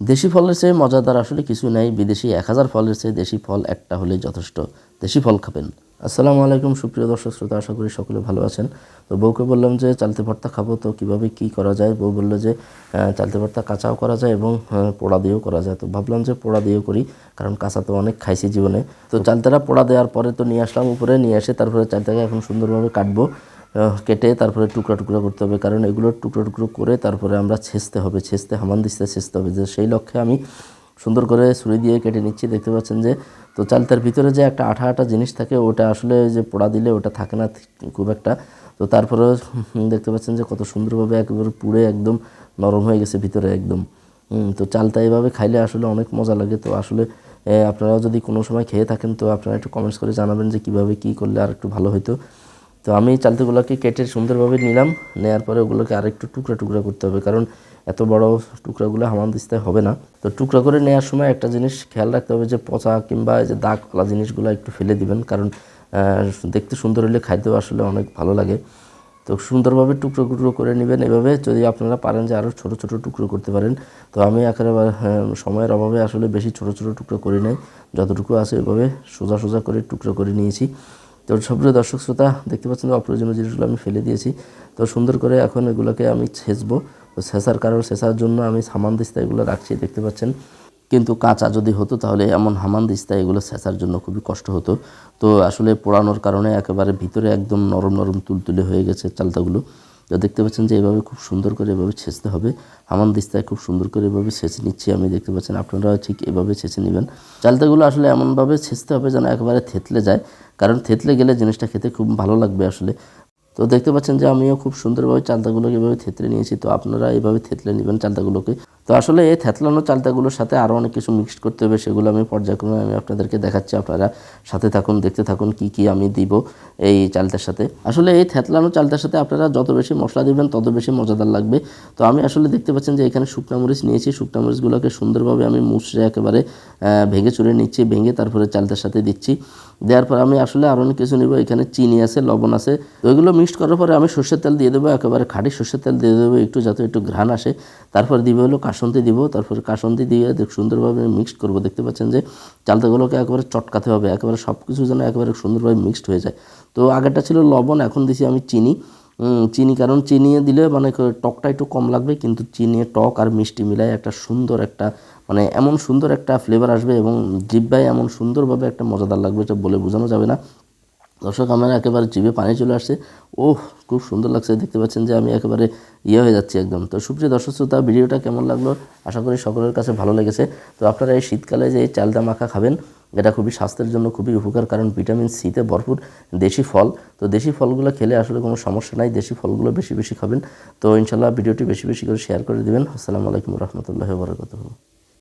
দেশি ফলের চেয়ে মজাদার আসলে কিছু নেই। বিদেশি এক হাজার ফলের চেয়ে দেশি ফল একটা হলেই যথেষ্ট। দেশি ফল খাবেন। আসসালামু আলাইকুম সুপ্রিয় দর্শক শ্রোতা, আশা করি সকলে ভালো আছেন। তো বউকে বললাম যে, চালতে ভর্তা খাব, তো কীভাবে কী করা যায়? বউ বলল যে চালতে ভর্তা কাঁচাও করা যায় এবং পোড়া দিয়েও করা যায়। তো ভাবলাম যে, পোড়া দিয়েও করি, কারণ কাঁচা তো অনেক খাইছি জীবনে। তো চালতেরা পোড়া দেওয়ার পরে তো নিয়ে আসলাম উপরে, নিয়ে এসে তারপরে চালটাকে এখন সুন্দরভাবে কাটবো। কেটে তারপরে টুকরা টুকরা করতে হবে। কারণ এগুলো টুকরো টুকরো করে তারপরে আমরা ছেঁচতে হবে। ছেঁচতে হামানদিস্তে ছেঁচতে হবে। যে সেই লক্ষ্যে আমি সুন্দর করে ছুরি দিয়ে কেটে নিচ্ছি। দেখতে পাচ্ছেন যে তো চালতার ভিতরে যে একটা আঠা আঠা জিনিস থাকে ওটা আসলে যে পোড়া দিলে ওটা থাকে না খুব একটা। তো তারপরে দেখতে পাচ্ছেন যে কত সুন্দরভাবে একেবারে পুড়ে একদম নরম হয়ে গেছে ভিতরে একদম। তো চালটা এভাবে খাইলে আসলে অনেক মজা লাগে। তো আসলে এ, আপনারাও যদি কোনো সময় খেয়ে থাকেন তো আপনারা একটু কমেন্টস করে জানাবেন যে কীভাবে কি করলে আর একটু ভালো হতো তো আমি চালতিগুলোকে কেটে সুন্দরভাবে নিলাম নেওয়ার পরে ওগুলোকে আরেকটু টুকরা টুকরা করতে হবে, কারণ এত বড় টুকরাগুলো হামান দিতে হবে না। তো টুকরা করে নেওয়ার সময় একটা জিনিস খেয়াল রাখতে হবে যে পচা কিংবা যে দাগওয়ালা জিনিসগুলো একটু ফেলে দিবেন, কারণ দেখতে সুন্দর হলে খাইতেও আসলে অনেক ভালো লাগে। তো সুন্দরভাবে টুকরো টুকরো করে নেবেন। এভাবে যদি আপনারা পারেন যে আরও ছোটো ছোটো টুকরো করতে পারেন। তো আমি একেবারে সময়ের অভাবে আসলে বেশি ছোটো ছোটো টুকরো করি নাই। যতটুকু আছে এভাবে সোজা সোজা করে টুকরো করে নিয়েছি। তো সবগুলো দর্শক শ্রোতা, দেখতে পাচ্ছেন অপ্রয়োজনীয় জিনিসগুলো আমি ফেলে দিয়েছি। তো সুন্দর করে এখন এগুলোকে আমি ছেঁচবো। তো ছেঁচার কারণ, ছেঁচার জন্য আমি সামান দিস্তা এগুলো রাখছি, দেখতে পাচ্ছেন। কিন্তু কাঁচা যদি হতো তাহলে এমন হামান দিস্তা এগুলো ছেঁচার জন্য খুবই কষ্ট হতো। তো আসলে পোড়ানোর কারণে একেবারে ভিতরে একদম নরম নরম তুলতুলে হয়ে গেছে চালতাগুলো। তো দেখতে পাচ্ছেন যে এভাবে খুব সুন্দর করে এভাবে ছেঁচতে হবে। হামান দিস্তায় খুব সুন্দর করে এভাবে ছেঁচে নিচ্ছি আমি, দেখতে পাচ্ছেন। আপনারাও ঠিক এভাবে ছেঁচে নেবেন। চালতাগুলো আসলে এমনভাবে ছেঁচতে হবে যেন একেবারে থেতলে যায়। কারণ থেতলে গেলে জিনিসটা খেতে খুব ভালো লাগবে আসলে। তো দেখতে পাচ্ছেন যে আমিও খুব সুন্দরভাবে চালতাগুলোকে এভাবে থেতলে নিয়েছি, তো আপনারা এইভাবে থেতলে নেবেন চালতাগুলোকে। তো আসলে এই থেতলানো চালতাগুলোর সাথে আরও অনেক কিছু মিক্সড করতে হবে, সেগুলো আমি পর্যায়ক্রমে আমি আপনাদেরকে দেখাচ্ছি, আপনারা সাথে থাকুন, দেখতে থাকুন কি কি আমি দিব এই চালটার সাথে। আসলে এই থেতলানো চালটার সাথে আপনারা যত বেশি মশলা দিবেন, তত বেশি মজাদার লাগবে। তো আমি আসলে দেখতে পাচ্ছেন যে এখানে শুকনা মরিচ নিয়েছি, শুকনা মরিচগুলোকে সুন্দরভাবে আমি মুছড়ে একেবারে ভেঙে চুরে নিচ্ছি, ভেঙে তারপরে চালটার সাথে দিচ্ছি। দেওয়ার পর আমি আসলে আরও অনেক কিছু নিব। এখানে চিনি আছে, লবণ আছে। ওইগুলো মিক্সড করার পরে আমি সর্ষের তেল দিয়ে দেবো, একেবারে খাঁটি সর্ষের তেল দিয়ে দেবো, একটু যাতে একটু ঘ্রাণ আসে। তারপর দিবে হলো কাসন্তি দিব, তারপর কাসন্তি দিয়ে সুন্দরভাবে মিক্সড করব। দেখতে পাচ্ছেন যে চালতাগুলোকে একেবারে চটকাতে হবে, একেবারে সব কিছু যেন একেবারে সুন্দরভাবে মিক্সড হয়ে যায়। তো আগেরটা ছিল লবণ, এখন দিছি আমি চিনি। চিনি, কারণ চিনি দিলে মানে টকটা একটু কম লাগবে, কিন্তু চিনি, টক আর মিষ্টি মিলায় একটা সুন্দর একটা মানে এমন সুন্দর একটা ফ্লেভার আসবে এবং জিব্বায় এমন সুন্দরভাবে একটা মজাদার লাগবে, এটা বলে বোঝানো যাবে না। দর্শক, আমার একেবারে জিভে পানি চলে আসছে। ওহ, খুব সুন্দর লাগছে। দেখতে পাচ্ছেন যে আমি একেবারে ইয়ে হয়ে যাচ্ছি একদম। তো সুপ্রিয় দর্শক শ্রোতা, ভিডিওটা কেমন লাগল? আশা করি সকলের কাছে ভালো লেগেছে। তো আপনারা এই শীতকালে যে চালদা মাখা খাবেন, এটা খুবই স্বাস্থ্যের জন্য খুবই উপকার, কারণ ভিটামিন সিতে ভরপুর দেশি ফল। তো দেশি ফলগুলো খেলে আসলে কোনো সমস্যা নাই। দেশি ফলগুলো বেশি বেশি খাবেন। তো ইনশাল্লাহ ভিডিওটি বেশি বেশি করে শেয়ার করে দেবেন। আসসালামু আলাইকুম রহমতুল্লাহ বরকত